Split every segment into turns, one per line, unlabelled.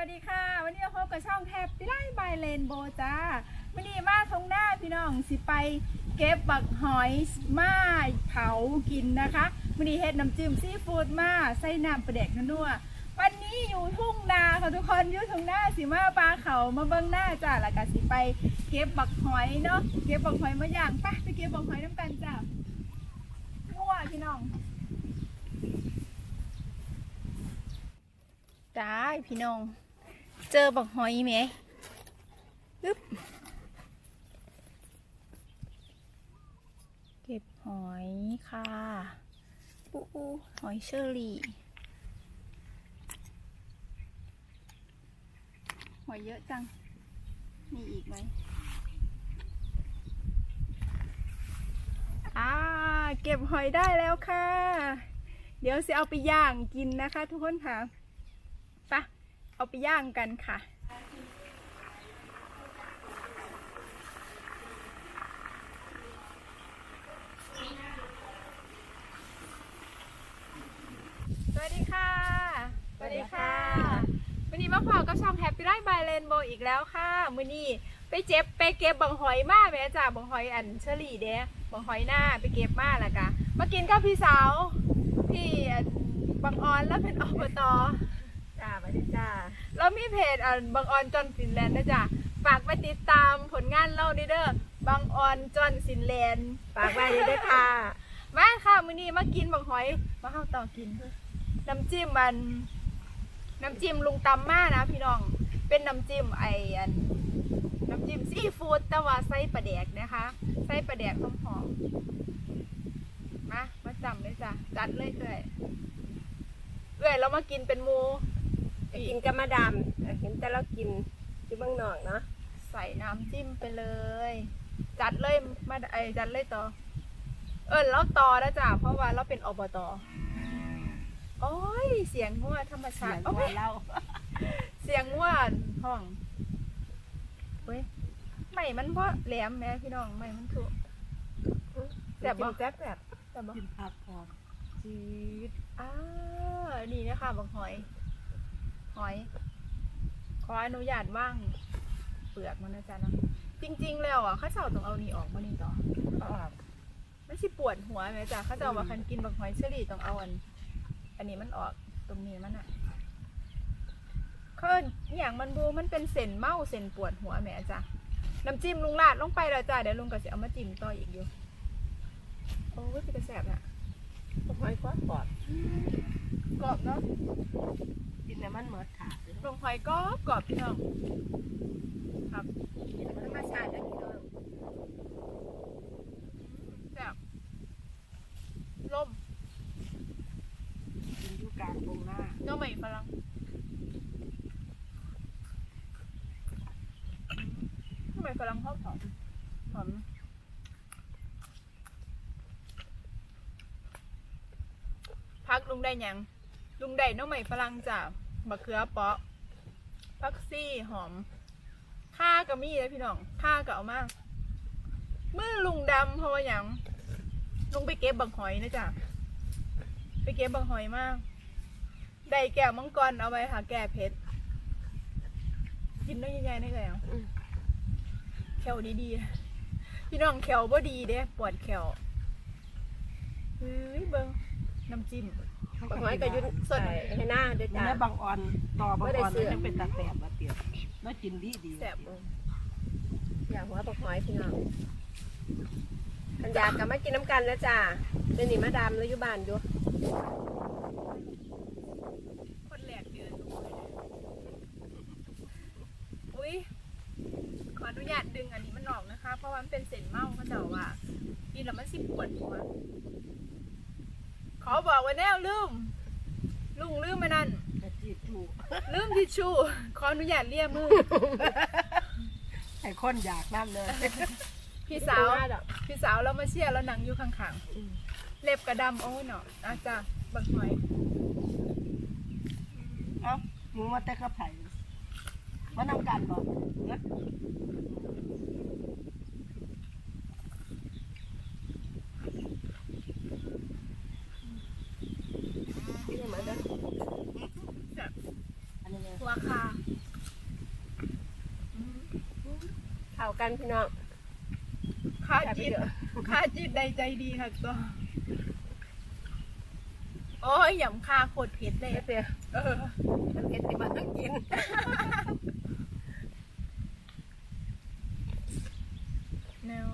วัสดีค่ะ วันนี้เราพบกับช่องแฮปปี้ไลฟ์บายเลนโบจ้าวันนี้มาทงหน้าพี่น้องสิไปเก็บบักหอยมาเผากินนะคะวันนี้เฮ็ดน้ำจิ้มซีฟู้ดมาใส่น้ำปลาแดกนัววันนี้อยู่ทุ่งนาค่ะทุกคนอยู่ทุ่งนาสิมาปลาเขามาเบิ้งหน้าจ้าแล้วก็สิไปเก็บบักหอยเนาะเก็บบักหอยมาอย่างไปไปเก็บบักหอยน้ำกันจ้านัวพี่น้องจ้าพี่น้อง เจอบักหอยไหมปึ๊บเก็บหอยค่ะอู้อู้หอยเชอรี่ หอยเยอะจัง มีอีกไหมอ่าเก็บหอยได้แล้วค่ะ เดี๋ยวจะเอาไปย่างกินนะคะทุกคนค่ะไปะ เอาไปย่างกันค่ะ สวัสดีค่ะ
สวัสดีค่ะ
วันนี้มาพอกับช่อง Happy Life by Rainbow อีกแล้วค่ะมื้อนี้ไปเจ็บไปเก็บบังหอยมาแม่จ้าบังหอยอันเชอรี่เด้บังหอยหน้าไปเก็บมาแล้วกะมากินกับพี่สาวพี่อันบังออนแล้วเป็นอบต
จ้าสวัสดีจ้า
แล้วมีเพจอ่าบางออนจอนสินแลนด์นะจ๊ะฝากไปติดตามผลงานเล่านี่เด้อบางออนจอนสินแลนด์
ฝากไว้เลยด้วยค่ะ
มาค่ะมื้อนี้มากินบักหอยมาเข้าต่อกินน้ำจิ้มมันน้ำจิ้มลุงตำมานะพี่น้องเป็นน้ำจิ้มไออันน้ำจิ้มซีฟู้ดแต่ว่าใส่ปลาแดกนะคะใส่ปลาแดกหอมๆมามาจำเลยจ้ะจัดเลยเอ้ยเอ้ยเรามากินเป็นหมู
ไป กินกับมาดามเห็นแต่เรากินที่เมืองนอกเนาะ
ใส่น้ำจิ้มไปเลย จัดเลยมาไอยจัดเลยต่อ เออแล้วต่อนะจ๊ะเพราะว่าเราเป็นอบตโอ้ยเสียงงัวธรรมชาติโอ้ย
เรา
เสียงงัวห้องเว้ยไม่มันเพราะแหลมแม่พี่น้องไม่มันถูกแซ่บบ่
แซ่บแบบ
แต่บอก
กินผักหอมจีด
อ้านี่นะคะบักหอย หอย ขออนุญาตว่างเปลือกมันนะจ๊ะเนาะจริง ๆ แล้วอะข้าเจ้าต้องเอานี่ออกมานี่ต่อ
ออก
ไม่ใช่ปวดหัวไหมจ๊ะเขาจะเอามาคันกินบักหอยเชอรี่ต้องเอาอัน อันนี้มันออกตรงนี้มันอะเคินอหย่างมันบูมันเป็นเส้นเมาเส้นปวดหัวแหม่จ้ะน้ำจิ้มลุงลาดลงไปแล้วจ้ะเดี๋ยวลุงก็จะเอามาจิ้มต่ออีกอยู่โอ้ยพี่กระแสบอะ
หอยกอดกอด
กรอบเนาะ
กินแล้วมันเหมือนขาด
ลงหอยกรอบกรอบพี่น้องครับ
กินธรรมชาติได้พี่น้อง
แซ่บลม
กินอยู่กลางตรงหน้า
เนื้อใหม่ฝรั่งทำไมฝรั่งหอมหอมหอมพักลงได้ยัง ลุงได้น้องใหม่ฝรั่งจ้ะมะเขือเปาะพักซี่หอมข้าก็มีเลยพี่น้องข้าก็เอามามือลุงดำเพราะว่าหยังลุงไปเก็บบักหอยนะจ๊ะไปเก็บบักหอยมากได้แก้วมังกรเอาไว้หาแก้เพชรกินได้ยังไงได้ไงอะแขวดีๆ พี่น้องแขวบ่ดีเด้ปวดแขวเฮ้ยเบิ้งน้ำจิ้ม
หอยกับยุนสดให้หน้าด้วยจ้า
แม่บางออนต่อบาง
ไม่ได้
ออน
ซื้อ
มันยังเป็นตาแสบมาเตียบแล้วกินดีดี
แสบเบิ้ง
อยากหัวปลาหอยพี่น้องอันอยากกลับมากินน้ำกันแล้วจ้าเดี๋ยวนี้มาดามแล้วอยู่บ้านอยู่
คนแหลกเดือนอุ้ยขออนุญาตดึงอันนี้มันออกนะคะ เพราะว่ามันเป็นเส้นเมาเขาเจ้าว่ากินแล้วมันสิปวดหัวข อบอกไว้แน่ลืม ลุงลืมไปนั่น
แต่จีจู
ลืมทิชชู่ขออนุญาตเลี่ยมือ
ไอ้คนอยากนั่นเลย
พี่สาว พี่สาวเรามาเชียร์แล้วนั่งอยู่ข้างๆเล็บกระดำโอ้ยเนาะอาจจะบังหอย
เอ้าหนูมาแต่กระไผ่มานำกันบอกนะ
ตั
วคาเข่า
กันพี่น้อง
ค่าจิตค่าจิตใดใจดีค่ะตัวโอ้ยหยำค่าโคตรเผ็ดเลย
เอ
อ
เผ็ดที่มาต้องกิน
แนว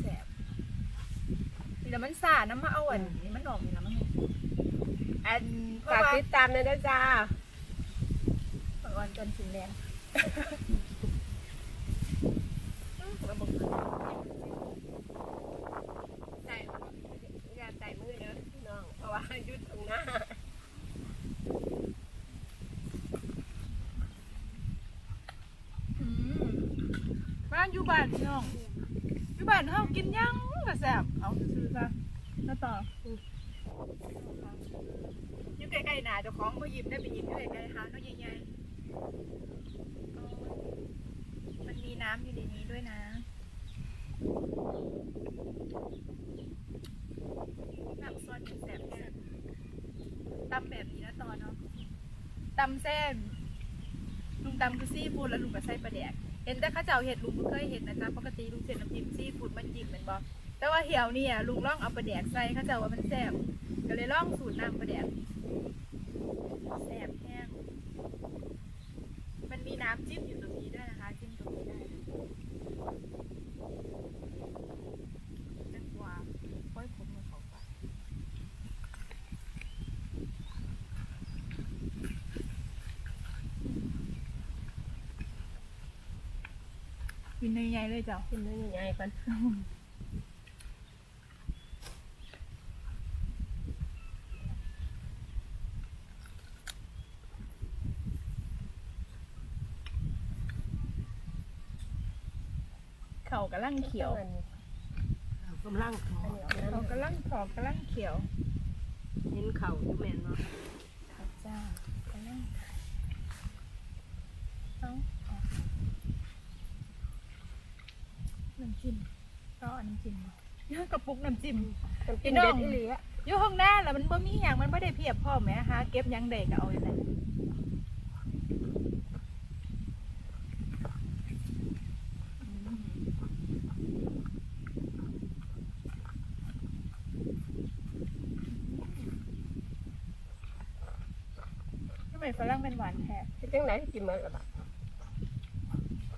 แสบแต่มันสาน้ำมาเอ่อนนี้มันหนอง อันเพราะ
ฝาก
ว่า
ติดตามด้วยนะจ้า
อ่อนจนถึงแรงระบบ
ใส่อย่าใส่มือเด้อพี่น้อง เพราะว่ายุดตรงหน้า
อืมบ้านอยู่บ้านพี่น้องอยู่บ้านเฮากินหยังก็แซ่บเอาซื้อๆซะน้าต่อ อยู่ใกล้ๆหนาเจ้าของบ่หยิบได้ไปหยิบอยู่ใกล้ๆหาเนาะใหญ่ๆมันมีน้ำอยู่ในนี้ด้วยนะน้ำซอสเป็นแซ่บแน่ตำแบบนี้นะต่อเนาะตำแซ่บลุงตำคือซี่ฟูดแล้วลุงก็ใส่ปลาแดก เห็นแต่ข้าเจ้าเห็ดลุงบ่เคยเห็นนะจ๊ะปกติลุงเสร็จน้ำจิ้มซี่ฟูดมันจิ้มเหมือนบ่ แต่ว่าเหี่ยวเนี่ยลุงลองเอาปลาแดกใส่เข้าเจ้าว่ามันแซ่บก็เลยลองสูตรน้ำปลาแดกแซ่บแห้งมันมีน้ำจิ้มอยู่ตรงนี้ด้วยนะคะ จิ้มตรงนี้ได้นะจังหวะค่อยผมมันเข้าไปกินใหญ่ๆเลยเจ้า
กินเนื้อใหญ่ๆก่อน
เขากำลังเขียว
เอากำลังขอ
เขากำลังขอกำลังเขียว
เห็นเข่าอยู่แม่นเนาะ
ครับจ้ากำลังเอาออกน้ำจิ้มก็อันน้ำจิ้มย่ากระปุกน้ำจิ้ม
น้ำ
พี่
จิ้ม
น้อง
เด็ดอีหลีอะ
อยู่ห้องหน้าแล้วมันบ่มีอย่างมันไม่ได้เพียบพ่อแม่ฮะเก็บหยังเด็กก็เอาอย่างไรทำไมฝรั่งเป็นหวานแท้
เฮ็ดจังไหนที่กินมื้อละบาท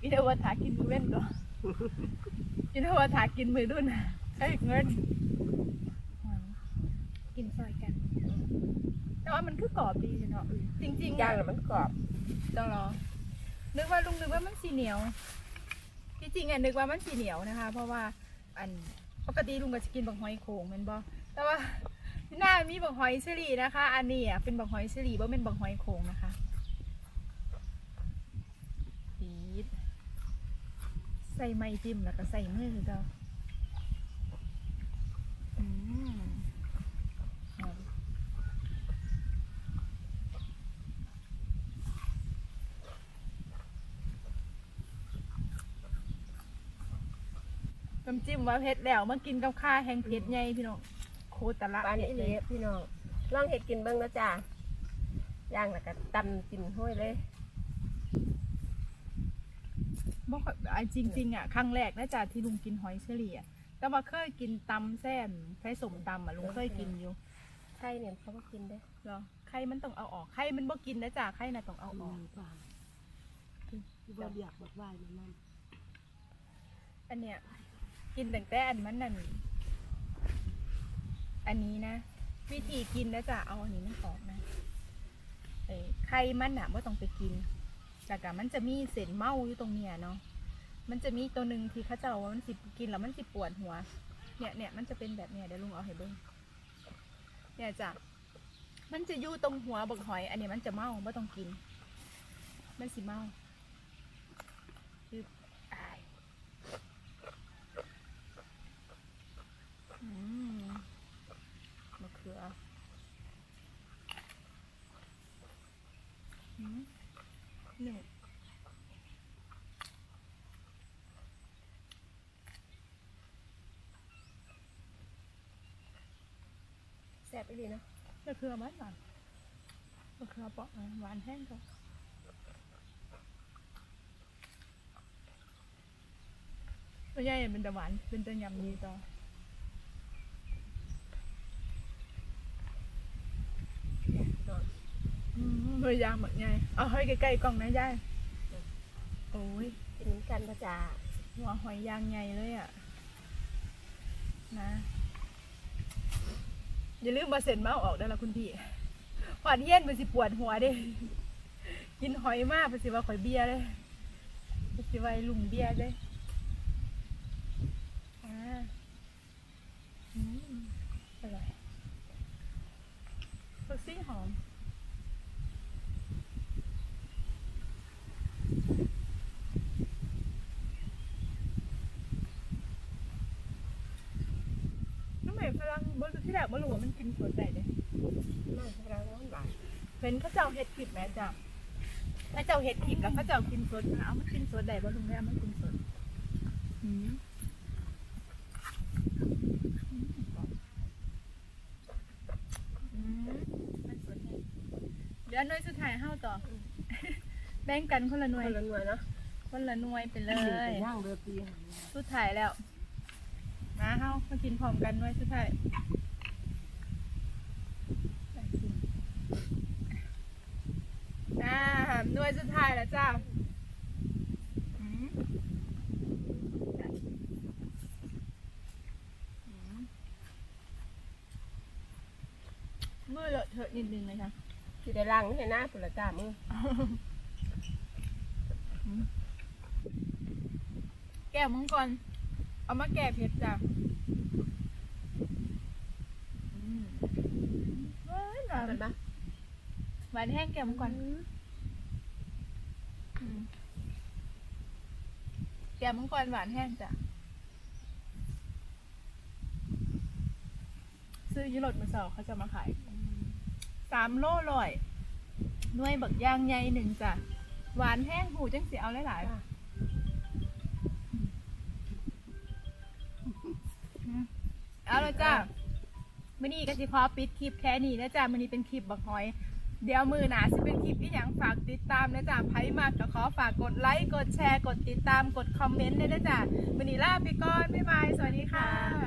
อีเดว่าถากินมือเว้นก่อนอีเดว่าถากินมือดุนไอ้ยเงิน กินซอยกัน แต่ว่ามันคือกรอบดีเนาะจริงๆ
ย่าง
อะ
แล้วมันกรอบ
ต้องรอนึกว่าลุงนึกว่ามันสีเหนียว ที่จริงอะนึกว่ามันสีเหนียวนะคะ เพราะว่าอันปกติลุงก็จะกินบักหอยโขงแมันบอแต่ว่าหน้ามีบักหอยเชอรี่นะคะ อันนี้อะเป็นบักหอยเชอรี่บ่เป็นบักหอยโขงนะคะปีด ใส่ไม้จิ้มแล้วก็ใส่มือเจ้าอืมหอมน้ำจิ้มว่าเผ็ดแล้วมากินกับข้าวแห้งเผ็ดใหญ่พี่น้องโคตรละ
ปลา
เผ็
อี
ด
ห
เล
ลี
ย
พี่น้องลองเห็ดกินเบิ่งนะจ้าย่างแล้วก็ตำจิ้มห้อยเลย
บอกว่าอะจริง ๆอะครั้งแรกนะจ๊ะที่ลุงกินหอยเชอรี่อะแต่ว่าเคยกินตำแซ่บไข่สมตำอะลุงเคยกินอยู่
ไข่เนี่ยเขาก็กินได้
เหรอไข่มันต้องเอาออกไข่มันบ่กินนะจ๊ะไข่น่ะต้องเอาออก
ป่าที่ว่าอยากบักไหว้มันนั่น
อันเนี้ยกินแต่แต่อันมันนั่นอันนี้นะ วิธีกินนะจ๊ะเอาอันนี้มันออกนะเอ้ยไข่มันอะไม่ต้องไปกิน แต่กะมันจะมีเศษเมาอยู่ตรงเนี้ยเนาะ มันจะมีตัวหนึ่งที่เขาเจ้าว่ามันสิกินแล้วมันสิปวดหัว เนี่ยเนี่ยมันจะเป็นแบบเนี้ยเดี๋ยวลุงเอาให้เบิ้งเนี่ยจ้ะ มันจะอยู่ตรงหัวบักหอย อันนี้มันจะเมาไม่ต้องกิน มันสิเมาคืออายอืมมะเขืออืม หนึ่ง
แซ่บอีหลีเนาะ
มะเขือหวานหวานมะเขือเปาะหวานแห้งก็ตัวใหญ่เป็นตะหวาน เป็นตะยำดีต่ออื มตัวยางแบบใหญ่เอาให้ใกล้ๆกล่องนะยายโอ้ย
กินน้ำกันนะจ้า
หัวหอยยางใหญ่เลยอะนะ อย่าลืมมาเซ็นเมาออกได้ละคุณพี่หวานเย็นไปสิปวดหัวเด้ กินหอยมากไปสิว่าข่อยเบียร์เลยไปสิว่าลุงเบียร์เลยอ่าอืมอร่อยผักซี่หอม น้ำให ม่พลังบนที่แรกบ่รู้ว่ามันกินสดได้เลย
น่าจะรังน้ำหวาน
เห็นเขาเจ้าเฮ็ดคลิปแม่จ้ะถ้าเจ้าเฮ็ดคลิปแล้วเขาเจ้ากินสดนะเอามากินสดได้บ่ลุงได้เอามากินสดอืมอืมมันสดแฮะเดี๋ยวหน่วยสุดท้ายเฮาต่อ แบ่งกันคนละหน่วย
คนละหน่วยเนาะ
คนละหน่วยไปเล
กินแต่
ย
ย่างเรือปีหัน
สุดท้ายแล้ว มาเฮามากินพร้อมกันหน่วยสุดท้ายไปกินอ่าหน่วยสุดท้ายแล้วจ้าอืมอืมมือเลอะเทอะนิดนึงเลยค่ะ
ที่ได้ล้างนี่หน้าผุละจ้ามือ
แก้วมังกร เอามาแก้เผ็ดจ้ะอืมหวานหวาน
มันปะ
หวานแห้งแก้วมังกรอืมแก้วมังกรหวานแห้งจ้ะ ซื้อยุโรปมาเสาเขาจะมาขายสามโลลอยหน่วยบักย่างใหญ่หนึ่งจ้ะ หวานแห้งหูจังสีเอาหลายๆ เอาละจ้ามื่อนี้ก็สิขอปิดคลิปแค่นี้นะจ้ามื่อนี้เป็นคลิปบักหอย เดี๋ยวมือหนาสิเป็นคลิปที่ยังฝากติดตามนะจ้าไพ่มากก็ขอฝากกดไลค์ กดแชร์ กดติดตาม กดคอมเมนต์ด้วยนะจ้ามื่อนี้ลาไปก่อน บ๊ายบาย สวัสดีค่ะ